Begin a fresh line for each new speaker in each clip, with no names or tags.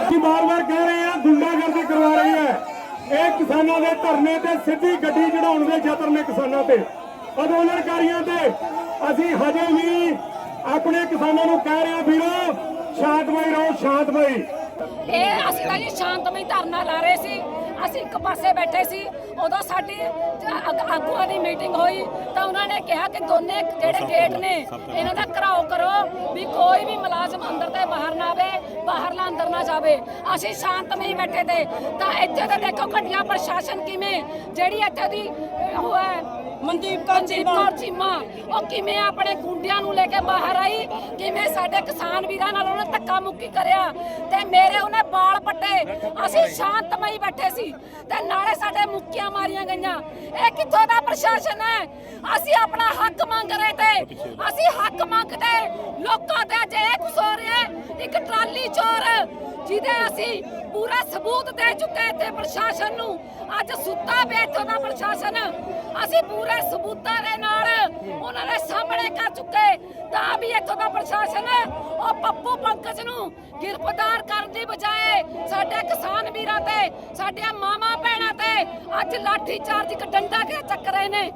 ਅਸੀਂ ਬਾਰ-ਬਾਰ ਕਹਿ ਰਹੇ ਹਾਂ ਗੁੰਡਾਗਰਦੀ ਕਰਵਾ ਰਹੀ ਹੈ। ਇਹ ਕਿਸਾਨਾਂ ਦੇ ਧਰਨੇ ਤੇ ਸਿੱਧੀ ਗੱਡੀ ਚੜਾਉਣ ਦੇ ਯਤਨ ਨੇ ਕਿਸਾਨਾਂ ਤੇ। ਅੰਦੋਲਨਕਾਰੀਆਂ ਤੇ ਅਸੀਂ ਹਜੇ ਵੀ ਆਪਣੇ ਕਿਸਾਨਾਂ ਨੂੰ ਕਹਿ ਰਹੇ ਹਾਂ ਵੀਰੋ ਸ਼ਾਂਤਮਈ ਰਹੋ ਸ਼ਾਂਤਮਈ।
ਇਹ ਅਸੀਂ ਤਾਂ ਜੀ ਸ਼ਾਂਤਮਈ ਧਰਨਾ ਲਾ ਰਹੇ ਸੀ। ਅਸੀਂ ਇੱਕ ਪਾਸੇ ਬੈਠੇ ਸੀ ਉਦੋਂ ਸਾਡੀ ਆਗ- ਆਗੂਆਂ ਦੀ ਮੀਟਿੰਗ ਹੋਈ ਤਾਂ ਉਹਨਾਂ ਨੇ ਕਿਹਾ ਕਿ ਦੋਨੇ ਜਿਹੜੇ ਗੇਟ ਨੇ ਇਹਨਾਂ ਦਾ ਘਰਾਓ ਕਰੋ ਵੀ ਕੋਈ ਵੀ ਮੁਲਾਜ਼ਮ ਅੰਦਰ ਤੇ ਬਾਹਰ ਨਾ ਆਵੇ ਬਾਹਰਲਾ ਅੰਦਰ ਨਾ ਜਾਵੇ। ਅਸੀਂ ਸ਼ਾਂਤਮਈ ਬੈਠੇ ਤੇ ਤਾਂ ਇੱਥੇ ਤਾਂ ਦੇਖੋ ਘਟੀਆ ਪ੍ਰਸ਼ਾਸਨ ਕਿਵੇਂ ਜਿਹੜੀ ਇੱਥੇ ਦੀ ਉਹ ਹੈ ਮਨਦੀਪ ਕੌਰ ਚੀਮਾ। ਚੀਮਾ। ਉਹ ਕਿਵੇਂ ਆਪਣੇ ਗੁੰਡਿਆਂ ਨੂੰ ਲੈ ਕੇ ਬਾਹਰ ਆਈ? ਕਿਵੇਂ ਸਾਡੇ ਕਿਸਾਨ ਵੀਰਾਂ ਨਾਲ ਉਹਨੇ ਧੱਕਾ ਮੁੱਕੀ ਕਰਿਆ? ਤੇ ਮੇਰੇ ਉਹਨੇ ਬਾਲ ਪੱਟੇ। ਅਸੀਂ ਸ਼ਾਂਤਮਈ ਬੈਠੇ ਸੀ। ਤੇ ਨਾਲੇ ਸਾਡੇ ਮੁੱਕੀਆਂ ਮਾਰੀਆਂ ਗਈਆਂ। ਇਹ ਕਿੱਥੋਂ ਦਾ ਪ੍ਰਸ਼ਾਸਨ ਹੈ? ਅਸੀਂ ਆਪਣਾ ਹੱਕ ਮੰਗ ਰਹੇ ਤੇ ਅਸੀਂ ਹੱਕ ਮੰਗਦੇ। ਲੋਕਾਂ ਤੇ ਅੱਜ ਇਹ ਕੁਛ ਹੋ ਰਿਹਾ ਹੈ। ਇੱਕ ਟਰਾਲੀ ਚੋਰ ਜਿਹਦੇ ਅਸੀਂ ਪੂਰਾ ਸਬੂਤ ਦੇ ਚੁੱਕੇ ਇੱਥੇ ਪ੍ਰਸ਼ਾਸਨ ਨੂੰ। ਅੱਜ ਸੁੱਤਾ ਪਿਆ ਇੱਥੋਂ ਦਾ ਪ੍ਰਸ਼ਾਸਨ। ਅਸੀਂ ਪੂਰੇ ਸਬੂਤਾਂ ਦੇ ਨਾਲ ਉਹਨਾਂ ਦੇ ਸਾਹਮਣੇ ਕਰ ਚੁੱਕੇ। ਤਾਂ ਵੀ ਇੱਥੋਂ ਦਾ ਪ੍ਰਸ਼ਾਸਨ ਉਹ ਪੱਪੂ ਪੰਕਜ ਨੂੰ ਗ੍ਰਿਫਤਾਰ ਕਰਨ ਦੀ ਬਜਾਏ ਸਾਡੇ ਕਿਸਾਨ ਵੀਰਾਂ ਤੇ, ਸਾਡੀਆਂ ਮਾਵਾਂ ਭੈਣਾਂ ਤੇ ਅੱਜ ਲਾਠੀ ਚਾਰਜ ਇੱਕ ਡੰਡਾ ਕੇ ਚੱਕ ਰਹੇ ਨੇ।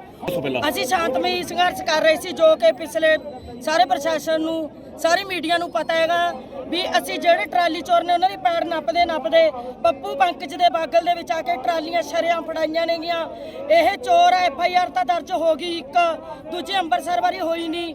ਅਸੀਂ ਸ਼ਾਂਤਮਈ ਸੰਘਰਸ਼ ਕਰ ਰਹੇ ਸੀ, ਜੋ ਕਿ ਪਿਛਲੇ ਸਾਰੇ ਪ੍ਰਸ਼ਾਸਨ ਨੂੰ, ਸਾਰੇ ਮੀਡੀਆ ਨੂੰ ਪਤਾ ਹੈਗਾ। ਵੀ ਅਸੀਂ ਜਿਹੜੇ ਟਰਾਲੀ ਚੋਰ ਨੇ ਉਹਨਾਂ ਦੀ ਪੈਰ ਨੱਪਦੇ ਨੱਪਦੇ ਪੱਪੂ ਪੰਕਜ ਦੇ ਬਾਗਲ ਦੇ ਵਿੱਚ ਆ ਕੇ ਟਰਾਲੀਆਂ ਸ਼ਰਿਆਂ ਫੜਾਈਆਂ ਨੇਗੀਆਂ। ਇਹ ਚੋਰ ਐਫ ਆਈ ਆਰ ਤਾਂ ਦਰਜ ਹੋ ਗਈ ਇੱਕ, ਦੂਜੀ ਅੰਮ੍ਰਿਤਸਰ ਵਾਰੀ ਹੋਈ ਨਹੀਂ।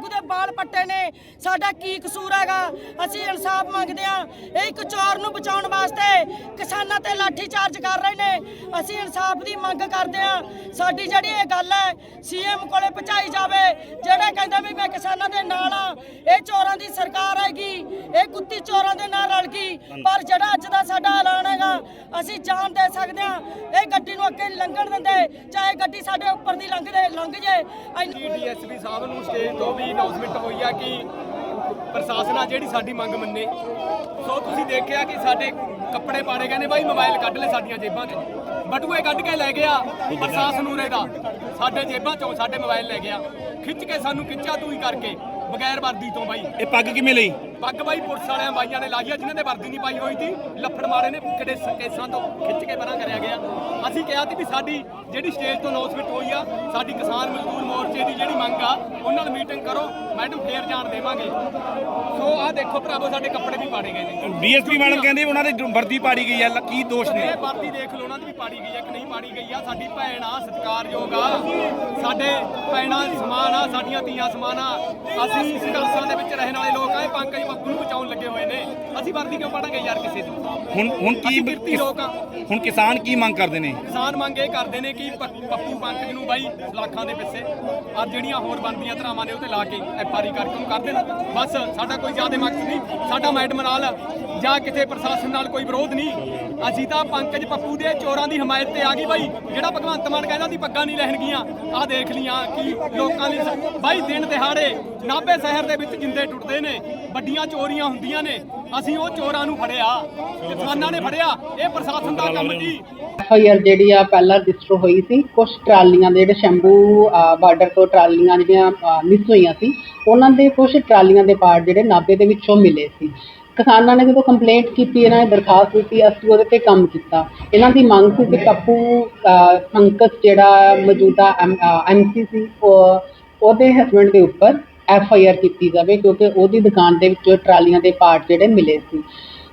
ਆਗੂ ਦੇ ਬਾਲ ਪੱਟੇ ਨੇ। ਸਾਡਾ ਕੀ ਕਸੂਰ ਹੈਗਾ? ਅਸੀਂ ਇਨਸਾਫ ਮੰਗਦੇ ਹਾਂ। ਇਹ ਇੱਕ ਚੋਰ ਨੂੰ ਬਚਾਉਣ ਵਾਸਤੇ ਕਿਸਾਨਾਂ ਤੇ ਲਾਠੀ ਚਾਰਜ ਕਰ ਰਹੇ ਨੇ। ਅਸੀਂ ਇਨਸਾਫ ਦੀ ਮੰਗ ਕਰਦੇ ਹਾਂ। ਸਾਡੀ ਜਿਹੜੀ ਇਹ ਗੱਲ ਹੈ ਸੀਐਮ ਕੋਲੇ ਪਹੁੰਚਾਈ ਜਾਵੇ, ਜਿਹੜਾ ਕਹਿੰਦਾ ਵੀ ਮੈਂ ਕਿਸਾਨਾਂ ਦੇ ਨਾਲ ਆ ਇਹ ਚੋਰਾਂ ਦੀ ਸਰਕਾਰ ਹੈਗੀ ਇਹ ਕੁੱਤੀ ਚੋਰਾਂ ਦੇ ਨਾਲ ਰਲ ਗਈ, ਪਰ ਜਿਹੜਾ ਅੱਜ ਦਾ ਸਾਡਾ ਐਲਾਨ ਹੈਗਾ, ਅਸੀਂ ਜਾਨ ਦੇ ਸਕਦੇ ਹਾਂ, ਇਹ ਗੱਡੀ ਨੂੰ ਅੱਗੇ ਲੰਘਣ ਦਿੰਦੇ ਚਾਹੇ ਗੱਡੀ ਸਾਡੇ ਉੱਪਰ ਦੀ ਲੰਘਦੇ, ਲੰਘ ਜੇ
ਡੀਐਸਪੀ ਸਾਹਿਬ ਨੂੰ ਸਟੇਜ ਤੋਂ ਵੀ ਅਨਾਉਂਸਮੈਂਟ ਹੋਈ ਆ ਕਿ ਪ੍ਰਸ਼ਾਸਨ ਆ ਜਿਹੜੀ ਸਾਡੀ ਮੰਗ ਮੰਨੇ। ਸੋ ਤੁਸੀਂ ਦੇਖਿਆ ਕਿ ਸਾਡੇ ਕੱਪੜੇ ਪਾੜੇ ਗਏ ਬਾਈ, ਮੋਬਾਈਲ ਕੱਢ ਲੈ ਸਾਡੀਆਂ ਜੇਬਾਂ 'ਚ। ਬਟੂਏ ਕੱਢ ਕੇ ਲੈ ਗਿਆ ਪ੍ਰਸ਼ਾਸਨ ਉਰੇ ਦਾ। ਸਾਡੇ ਜੇਬਾਂ 'ਚੋਂ ਸਾਡੇ ਮੋਬਾਈਲ ਲੈ ਗਿਆ। ਖਿੱਚ ਕੇ ਸਾਨੂੰ ਖਿੱਚਾ ਤੂੰ ਹੀ ਕਰਕੇ, ਬਗੈਰ ਵਰਦੀ ਤੋਂ ਬਾਈ।
ਇਹ ਪੱਗ ਕਿਵੇਂ ਲਈ?
ਪੱਗ ਬਾਈ ਪੁਲਿਸ ਵਾਲਿਆਂ ਬਾਈਆਂ ਨੇ ਲਾਈ ਆ ਜਿਨ੍ਹਾਂ ਨੇ ਵਰਦੀ ਨਹੀਂ ਪਾਈ ਹੋਈ ਸੀ। ਲੱਫੜ ਮਾਰੇ ਨੇ ਕਿਹੜੇ ਕੇਸਾਂ ਤੋਂ ਖਿੱਚ ਕੇ ਪਰਾਂ ਕਰਿਆ ਗਿਆ। ਅਸੀਂ ਕਿਹਾ ਸੀ ਵੀ ਸਾਡੀ ਜਿਹੜੀ ਸਟੇਜ ਤੋਂ ਅਨਾਉਂਸਮੈਂਟ ਹੋਈ ਆ ਸਾਡੀ ਕਿਸਾਨ ਮਜ਼ਦੂਰ ਮੋਰਚੇ ਦੀ ਜਿਹੜੀ ਮੰਗ ਆ ਉਹਨਾਂ ਨਾਲ ਮੀਟਿੰਗ ਕਰੋ ਮੈਡਮ ਫੇਰ ਜਾਣ ਦੇਵਾਂਗੇ। ਸੋ ਆਹ ਦੇਖੋ ਭਰਾਵੋ ਸਾਡੇ ਕੱਪੜੇ ਵੀ ਪਾੜੇ ਗਏ ਨੇ।
ਡੀਐਸਪੀ ਮੈਡਮ ਕਹਿੰਦੇ ਉਹਨਾਂ ਦੀ ਵਰਦੀ ਪਾੜੀ ਗਈ ਲ- ਕੀ ਦੋਸ਼ ਨੇ?
ਇਹ ਵਰਦੀ ਦੇਖ ਲਓ ਉਹਨਾਂ ਦੀ ਵੀ ਪਾੜੀ ਗਈ ਆ ਕਿ ਨਹੀਂ ਪਾੜੀ ਗਈ ਆ। ਸਾਡੀ ਭੈਣ ਆ ਸਤਿਕਾਰਯੋਗ ਆ। ਸਾਡੇ ਭੈਣਾਂ ਸਮਾਨ ਆ ਸਾਡੀਆਂ ਧੀਆਂ ਸਮਾਨ ਆ। ਅਸੀਂ ਸੰਘਰਸ਼ਾਂ ਦੇ ਵਿੱਚ ਰਹਿਣ ਵਾਲੇ ਲੋਕ ਆ ਇਹ ਪੰਕਜ ਬੱਬੂ ਨੂੰ ਬਚਾਉਣ ਲੱਗੇ ਹੋਏ ਨੇ। ਅਸੀਂ ਵਰਦੀ ਕਿਉਂ ਪਾੜਾਂਗੇ ਯਾਰ ਕਿਸੇ ਦੀ?
ਹੁਣ ਹੁਣ ਕੀ
ਅਸੀਂ ਕਿਰਤੀ ਲੋਕ ਆ।
ਹੁਣ ਕਿਸਾਨ ਕੀ ਮੰਗ ਕਰਦੇ ਨੇ?
ਕਿਸਾਨ ਮੰਗ ਇਹ ਕਰਦੇ ਨੇ ਕਿ ਪ- ਪੱਪੂ ਪੰਕਜ ਨੂੰ ਬਾਈ ਲੱਖਾਂ ਦੇ ਪਿੱਛੇ ਔਰ ਜਿਹੜੀਆਂ ਹੋਰ ਬਣਦੀਆਂ ਧਰਾਵਾਂ ਨੇ ਉਹ ਤੇ ਲਾ ਕੇ ਐਫਆਰਈ ਕਰਕੇ ਉਹਨੂੰ ਕਰ ਦੇਣ। ਬਸ ਸਾਡਾ ਕੋਈ ਜ਼ਿਆਦਾ ਮਕਸਦ ਨਹੀਂ। ਸਾਡਾ ਮੈਡਮ ਨਾਲ ਜਾਂ ਕਿਸੇ ਪ੍ਰਸ਼ਾਸਨ ਨਾਲ ਕੋਈ ਵਿਰੋਧ ਨਹੀਂ। ਅਸੀਂ ਤਾਂ ਪੰਕਜ ਪੱਪੂ ਦੇ ਚੋਰਾਂ ਦੀ ਹਮਾਇਤ ਤੇ ਆ ਗਈ ਬਾਈ। ਜਿਹੜਾ ਭਗਵੰਤ ਮਾਨ ਕਹਿੰਦਾ ਸੀ ਪੱਗਾਂ ਨਹੀਂ ਲੈਣਗੀਆਂ ਆਹ ਦੇਖ ਲੀਆਂ ਕਿ ਲੋਕਾਂ ਦੀ ਸ- ਬਾਈ ਦਿਨ ਦਿਹਾੜੇ ਨਾਭੇ ਸ਼ਹਿਰ ਦੇ ਵਿੱਚ ਜਿੰਦੇ ਟੁੱਟਦੇ ਨੇ। ਵੱਡੀਆਂ ਚੋਰੀਆਂ ਹੁੰਦੀਆਂ ਨੇ ਅਸੀਂ ਉਹ ਚੋਰਾਂ ਨੂੰ ਫੜਿਆ। ਕਿਸਾਨਾਂ ਨੇ ਫੜਿਆ। ਇਹ ਪ੍ਰਸ਼ਾਸਨ ਦਾ ਕੰਮ ਜੀ
ਐਫਆਈਆਰ ਜਿਹੜੀ ਆ ਪਹਿਲਾਂ ਰਜਿਸਟਰ ਹੋਈ ਸੀ। ਕੁਝ ਟਰਾਲੀਆਂ ਦੇ ਜਿਹੜੇ ਸ਼ੰਭੂ ਬਾਰਡਰ ਤੋਂ ਟਰਾਲੀਆਂ ਜਿਹੜੀਆਂ ਮਿਸ ਹੋਈਆਂ ਸੀ ਉਹਨਾਂ ਦੇ ਕੁਝ ਟਰਾਲੀਆਂ ਦੇ ਪਾਰਟ ਜਿਹੜੇ ਨਾਭੇ ਦੇ ਵਿੱਚੋਂ ਮਿਲੇ ਸੀ। ਕਿਸਾਨਾਂ ਨੇ ਜਦੋਂ ਕੰਪਲੇਂਟ ਕੀਤੀ ਇਹਨਾਂ ਨੇ ਦਰਖਾਸਤ ਦਿੱਤੀ ਅਸੀਂ ਉਹਦੇ ਤੇ ਕੰਮ ਕੀਤਾ। ਇਹਨਾਂ ਦੀ ਮੰਗ ਸੀ ਕਿ ਪੱਪੂ ਅਹ, ਪੰਕਜ ਜਿਹੜਾ ਮੌਜੂਦਾ ਐਮਸੀ ਸੀ ਉਹਦੇ ਹਸਬੰਡ ਦੇ ਉੱਪਰ ਐਫ ਆਈ ਆਰ ਕੀਤੀ ਜਾਵੇ, ਕਿਉਂਕਿ ਉਹਦੀ ਦੁਕਾਨ ਦੇ ਵਿੱਚੋਂ ਟਰਾਲੀਆਂ ਦੇ ਪਾਰਟ ਜਿਹੜੇ ਮਿਲੇ ਸੀ।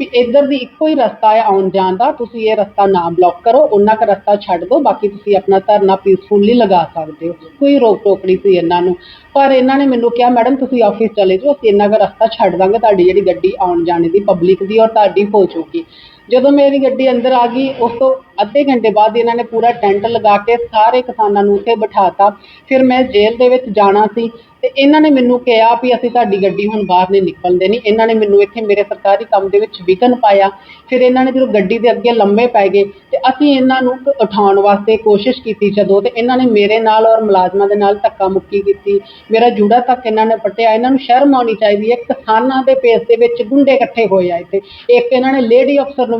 ਵੀ ਇੱਧਰ ਦੀ ਇੱਕੋ ਹੀ ਰਸਤਾ ਹੈ ਆਉਣ ਜਾਣ ਦਾ, ਤੁਸੀਂ ਇਹ ਰਸਤਾ ਨਾ ਬਲੌਕ ਕਰੋ ਉਹਨਾਂ ਦਾ ਰਸਤਾ ਛੱਡ ਦਿਓ, ਬਾਕੀ ਤੁਸੀਂ ਆਪਣਾ ਧਰਨਾ ਪੀਸਫੁਲੀ ਲਗਾ ਸਕਦੇ ਹੋ। ਕੋਈ ਰੋਕ ਟੋਕ ਨਹੀਂ ਸੀ ਇਹਨਾਂ ਨੂੰ। ਪਰ ਇਹਨਾਂ ਨੇ ਮੈਨੂੰ ਕਿਹਾ, ਮੈਡਮ, ਤੁਸੀਂ ਆਫਿਸ ਚਲੇ ਜਾਓ, ਅਸੀਂ ਇਹਨਾਂ ਦਾ ਰਸਤਾ ਛੱਡ ਦਾਂਗੇ, ਤੁਹਾਡੀ ਜਿਹੜੀ ਗੱਡੀ ਆਉਣ ਜਾਣ ਦੀ ਪਬਲਿਕ ਦੀ ਔਰ ਤੁਹਾਡੀ ਹੋ ਚੁੱਕੀ ਜਦੋਂ ਮੇਰੀ ਗੱਡੀ ਅੰਦਰ ਆ ਗਈ, ਉਸ ਤੋਂ ਅੱਧੇ ਘੰਟੇ ਬਾਅਦ ਇਹਨਾਂ ਨੇ ਪੂਰਾ ਟੈਂਟ ਲਗਾ ਕੇ ਸਾਰੇ ਕਿਸਾਨਾਂ ਨੂੰ ਉੱਥੇ ਬਿਠਾਤਾ। ਫਿਰ ਮੈਂ ਜੇਲ੍ਹ ਦੇ ਵਿੱਚ ਜਾਣਾ ਸੀ ਤੇ ਇਹਨਾਂ ਨੇ ਮੈਨੂੰ ਕਿਹਾ ਵੀ ਅਸੀਂ ਤੁਹਾਡੀ ਗੱਡੀ ਹੁਣ ਬਾਹਰ ਨਹੀਂ ਨਿਕਲਣ ਦੇਣੀ ਇਹਨਾਂ ਨੇ ਮੈਨੂੰ ਇੱਥੇ ਮੇਰੇ ਸਰਕਾਰੀ ਕੰਮ ਦੇ ਵਿੱਚ ਵਿਘਨ ਪਾਇਆ। ਫਿਰ ਇਹਨਾਂ ਨੇ ਜਦੋਂ ਗੱਡੀ ਦੇ ਅੱਗੇ ਲੰਮੇ ਪੈ ਗਏ ਤੇ ਅਸੀਂ ਇਹਨਾਂ ਨੂੰ ਉਠਾਉਣ ਵਾਸਤੇ ਕੋਸ਼ਿਸ਼ ਕੀਤੀ ਜਦੋਂ ਤੇ ਇਹਨਾਂ ਨੇ ਮੇਰੇ ਨਾਲ ਔਰ ਮੁਲਾਜ਼ਮਾਂ ਦੇ ਨਾਲ ਧੱਕਾ ਮੁੱਕੀ ਕੀਤੀ। ਮੇਰਾ ਜੂੜਾ ਤੱਕ ਇਹਨਾਂ ਨੇ ਪੱਟਿਆ। ਇਹਨਾਂ ਨੂੰ ਸ਼ਰਮ ਆਉਣੀ ਚਾਹੀਦੀ ਹੈ। ਕਿਸਾਨਾਂ ਦੇ ਪੇਸ ਦੇ ਵਿੱਚ ਗੁੰਡੇ ਇਕੱਠੇ ਹੋਏ ਆ ਇੱਥੇ। ਇੱਕ ਇਹਨਾਂ ਨੇ ਲੇਡੀ ਅਫਸਰ ਨੂੰ